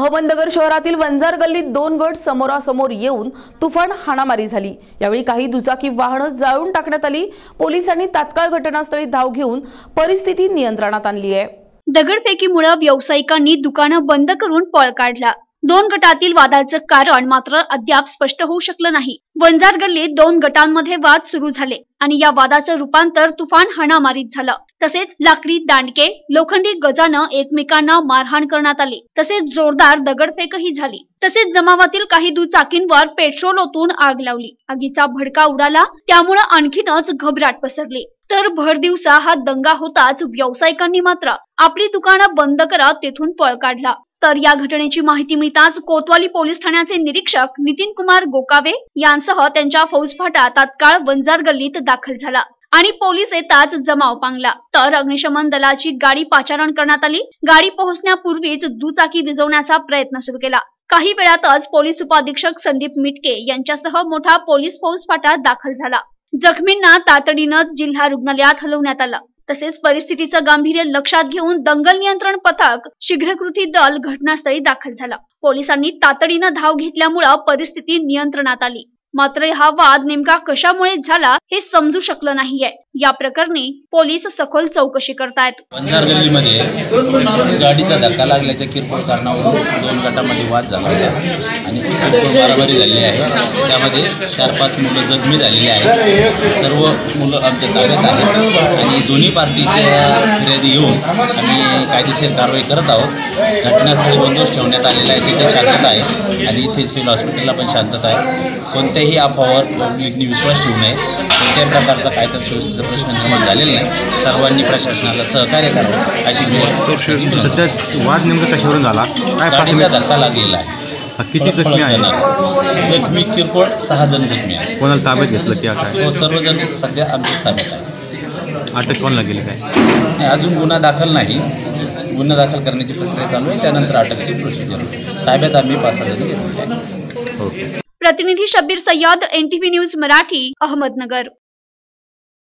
अहमदनगर शहरातील वंजार गल्लीत दोन गट समोरासमोर येऊन तुफान हाणामारी झाली. यावेळी काही दुचाकी वाहनं जाळून टाकण्यात आली. पोलिसांनी तात्काळ घटनास्थळी धाव घेऊन परिस्थिती नियंत्रणात आणली आहे. दगडफेकीमुळे व्यावसायिकांनी दुकानं बंद करून पळ काढला. दोन गटातील वादाचं कारण मात्र अद्याप स्पष्ट होऊ शकलं नाही. वंजार गल्लीत दोन गटांमध्ये वाद सुरू झाले आणि या वादाचं रूपांतर तुफान हाणामारीत झालं. तसेच लाकडी दांडके लोखंडी गजानं एकमेकांना मारहाण करण्यात आली. तसेच जोरदार दगडफेकही झाली. तसेच जमावातील काही दुचाकींवर पेट्रोल ओतून आग लावली. आगीचा भडका उडाला त्यामुळे आणखीनच घबराट पसरली. तर भर दिवसा हा दंगा होताच व्यावसायिकांनी मात्र आपली दुकानं बंद करत तेथून पळ काढला. तर या घटनेची माहिती मिळताच कोतवाली पोलीस ठाण्याचे निरीक्षक नितीन कुमार गोकावे यांसह त्यांच्या फौजफाटा तात्काळ वंजार गल्लीत दाखल झाला. आणि पोलीस येताच जमाव पांगला. तर अग्निशमन दलाची गाडी पाचारण करण्यात आली. गाडी पोहोचण्यापूर्वीच दुचाकी विझवण्याचा प्रयत्न सुरू केला. काही वेळातच पोलीस उपाधीक्षक संदीप मिटके यांच्यासह मोठा पोलीस फौजफाटा दाखल झाला. जखमींना तातडीनं जिल्हा रुग्णालयात हलवण्यात आलं. तसेच परिस्थितीचं गांभीर्य लक्षात घेऊन दंगल नियंत्रण पथक शीघ्रकृती दल घटनास्थळी दाखल झाला. पोलिसांनी तातडीनं धाव घेतल्यामुळं परिस्थिती नियंत्रणात आली. मात्र हा वाद नेमका कशामुळे झाला हे समजू शकलं नाहीये. या प्रकरणी पोलीस सखोल चौकशी करतायत. बंजार गल्लीमध्ये गाडीचा धक्का लागल्याच्या किरकोळ कारणावरून दोन गटामध्ये वाद झाला होता आणि किरकोळ मारामारी झालेली आहे. त्यामध्ये चार पाच मुलं जखमी झालेली आहेत. सर्व मुलं आमच्या ताब्यात आहेत. आणि दोन्ही पार्टीच्या फिर्यादी येऊन आम्ही कायदेशीर कारवाई करत आहोत. घटनास्थळी बंदोबस्त ठेवण्यात आलेला आहे. तिथे शांतता आहे. आणि इथे सिव्हिल हॉस्पिटलला पण शांतता आहे. कोणत्याही अफवावर पब्लिकने विश्वास ठेवू नये. कोणत्याही प्रकारचा कायदा सुव्यवस्थेचा प्रश्न निर्माण झालेला नाही सर्वांनी प्रशासनाला सहकार्य करावं अशी मी सध्या वाद नेमका कशावरून झाला? काय प्राथमिक धक्का लागलेला आहे. किती जखमी आहे आहे जखमी किरकोळ सहा जण जखमी आहेत. कोणाला ताब्यात घेतलं किंवा काय? हो सर्वजण सध्या आमच्या ताब्यात आहे अटक कोणाला गेली काय? अजून गुन्हा दाखल नाही. गुन्हा दाखल करण्याची प्रक्रिया चालू आहे. त्यानंतर अटकची प्रोसिजर ताब्यात आम्ही पाच हजार घेतलेली आहे. ओके. प्रतिनिधी शब्बीर सय्यद एनटीव्ही न्यूज मराठी अहमदनगर.